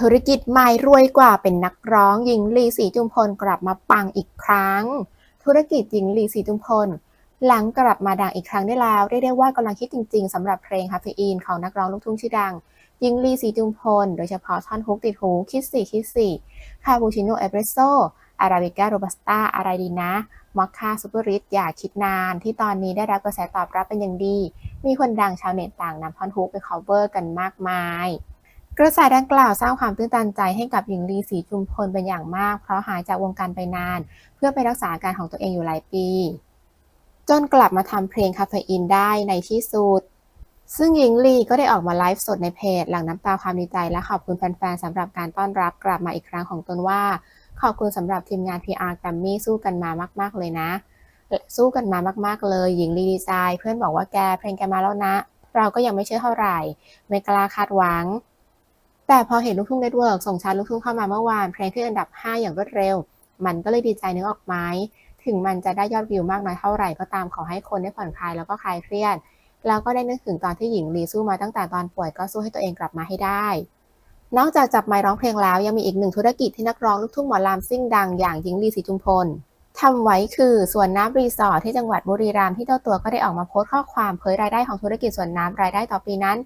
ธุรกิจใหม่รวยกว่าเป็นนักร้องหญิงลีศรีจุมพลกลับมาปังอีกครั้ง ธุรกิจหญิงลีศรีจุมพล หลังกลับมาดังอีกครั้งได้แล้วเรียกได้ว่ากำลังคิดจริงๆสำหรับเพลงคาเฟอีนของนักร้องลูกทุ่งชื่อดังหญิงลีศรีจุมพล โดยเฉพาะท่อนฮุกติดหูคิดสี่คิดสี่คาปูชิโน่เอสเปรสโซอาราบิก้าโรบัสต้าอะไรดีนะมอคค่าซูเปอร์ริชอย่าคิดนาน ที่ตอนนี้ได้รับกระแสตอบรับเป็นอย่างดี มีคนดังชาวเน็ตต่างนำท่อนฮุกไป cover กันมากมาย กระแสดังกล่าวสร้างความตื้นตันใจให้กับหญิงลีศรีจุมพลเป็นอย่างมาก เพราะหายจากวงการไปนาน เพื่อไปรักษาอาการของตัวเองอยู่หลายปี จนกลับมาทำเพลงคาเฟอีนได้ในที่สุด ซึ่งหญิงลีก็ได้ออกมาไลฟ์สดในเพจ หลังน้ำตาความดีใจและขอบคุณแฟนๆสำหรับการต้อนรับกลับมาอีกครั้งของตนว่า ขอบคุณสำหรับทีมงาน PR กรมมี่สู้กันมามาก ๆ เลยนะ สู้กันมามากๆเลย หญิงลีดีใจเพื่อนบอกว่าแกเพลงแกมาแล้วนะ เราก็ยังไม่เชื่อเท่าไหร่ ไม่กล้าคาดหวัง แต่พอเห็นลูกทุ่งเน็ตเวิร์กส่งชาร์ตลูกทุ่งเข้ามาเมื่อวานเพลงที่อันดับ 5 อย่างรวดเร็ว มันก็เลยดีใจนึกออกไหมถึงมันจะได้ยอดวิวมากน้อยเท่าไหร่ก็ตามขอให้คนได้ผ่อนคลายแล้วก็คลายเครียด แล้วก็ได้นึกถึงตอนที่หญิงลีสู้มาตั้งแต่ตอนป่วยก็สู้ให้ตัวเองกลับมาให้ได้ นอกจากจับไมค์ร้องเพลงแล้วยังมีอีกหนึ่งธุรกิจที่นักร้องลูกทุ่งหมอลำซิ่งดังอย่างหญิงลีศรีจุมพลทำไว้คือสวนน้ำรีสอร์ทที่จังหวัดบุรีรัมย์ที่เจ้าตัวก็ได้ออกมาโพสต์ข้อความเผยรายได้ของธุรกิจสวนน้ำรายได้ต่อปีนั้น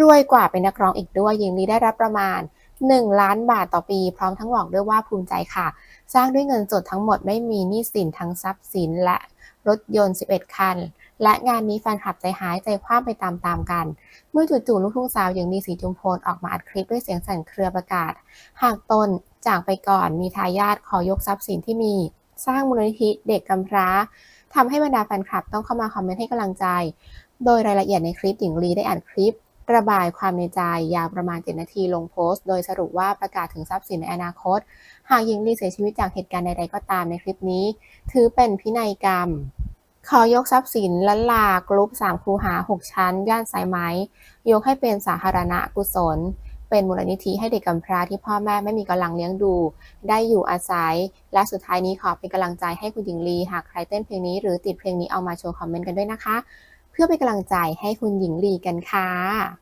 รวยกว่าเป็นนักร้องอีกด้วยหญิงลีได้รับประมาณ 1 ล้านบาทต่อปี พร้อมทั้งบอกด้วยว่าภูมิใจค่ะ สร้างด้วยเงินสดทั้งหมดไม่มีหนี้สินทั้งทรัพย์สินและรถยนต์ 11 คัน และงานนี้แฟนคลับใจหายใจคว้าไปตามๆกัน เมื่อจู่ๆลูกทุ่งสาวอย่างมีสีจุมพลออกมาอัดคลิปด้วยเสียงสั่นเครือประกาศ หากตนจากไปก่อนมีทายาทขอยกทรัพย์สินที่มี สร้างมูลนิธิเด็กกำพร้าทำให้บรรดาแฟนคลับต้องเข้ามาคอมเมนต์ให้กำลังใจ โดยรายละเอียดในคลิปหญิงลีได้อัดคลิป ระบายความในใจยาวประมาณ 7 นาทีลงโพสต์ โดยสรุปว่าประกาศถึงทรัพย์สินในอนาคต หากหญิงลีเสียชีวิตจากเหตุการณ์ใดๆก็ตามในคลิปนี้ ถือเป็นพินัยกรรม ขอยกทรัพย์สินล้านลากรุ๊ป3คูหา 6 ชั้น ย่านสายไหม ยกให้เป็นสาธารณกุศล เป็นมูลนิธิให้เด็กกำพร้าที่พ่อแม่ไม่มีกำลังเลี้ยงดู ได้อยู่อาศัย และสุดท้ายนี้ขอเป็นกำลังใจให้คุณหญิงลีหากใครเต้นเพลงนี้หรือติดเพลงนี้เอามาโชว์คอมเมนต์กันด้วยนะคะ เพื่อเป็นกำลังใจให้คุณหญิงลีกันค่ะ